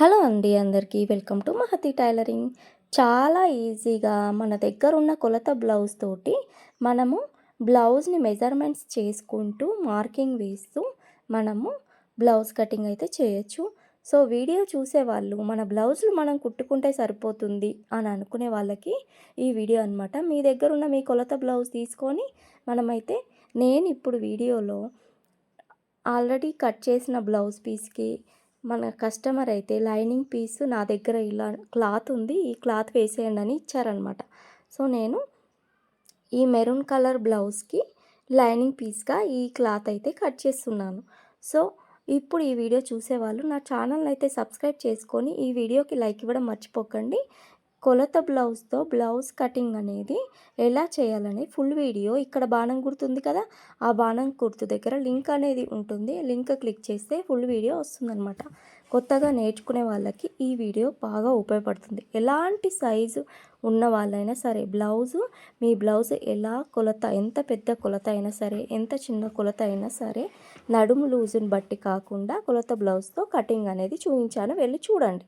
Hello అండి అందరికీ welcome to Mahathi tailoring. చాలా ఈజీగా మన దగ్గర ఉన్న కొలత బ్లౌజ్ తోటి మనము బ్లౌజ్ని మెజర్మెంట్స్ చేసుకుంటూ మార్కింగ్ వేస్తూ మనము బ్లౌజ్ కటింగ్ అయితే చేయొచ్చు. సో వీడియో చూసే వాళ్ళు మన బ్లౌజులు మనం కుట్టుకుంటే సరిపోతుంది అని అనుకునే వాళ్ళకి ఈ వీడియో అనమాట మీ దగ్గర ఉన్న మీ కొలత బ్లౌజ్ తీసుకొని మనమైతే నేను ఇప్పుడు వీడియోలో ఆల్రెడీ కట్ చేసిన బ్లౌజ్ పీస్కి మన కస్టమర్ అయితే లైనింగ్ పీస్ నా దగ్గర ఇలా క్లాత్ ఉంది ఈ క్లాత్ వేసేయండి అని ఇచ్చారనమాట సో నేను ఈ మెరూన్ కలర్ బ్లౌజ్కి లైనింగ్ పీస్గా ఈ క్లాత్ అయితే కట్ చేస్తున్నాను. సో ఇప్పుడు ఈ వీడియో చూసేవాళ్ళు నా ఛానల్ అయితే సబ్స్క్రైబ్ చేసుకొని ఈ వీడియోకి లైక్ ఇవ్వడం మర్చిపోకండి. కొలత బ్లౌజ్తో బ్లౌజ్ కటింగ్ అనేది ఎలా చేయాలని ఫుల్ వీడియో ఇక్కడ బాణం గుర్తుంది కదా ఆ బాణం గుర్తు దగ్గర లింక్ అనేది ఉంటుంది. లింక్ క్లిక్ చేస్తే ఫుల్ వీడియో వస్తుందన్నమాట. కొత్తగా నేర్చుకునే వాళ్ళకి ఈ వీడియో బాగా ఉపయోగపడుతుంది. ఎలాంటి సైజు ఉన్న వాళ్ళైనా సరే బ్లౌజు మీ బ్లౌజ్ ఎలా కొలత ఎంత పెద్ద కొలత అయినా సరే ఎంత చిన్న కొలత అయినా సరే నడుము లూజుని బట్టి కాకుండా కొలత బ్లౌజ్తో కటింగ్ అనేది చూపించాను. వెళ్ళి చూడండి.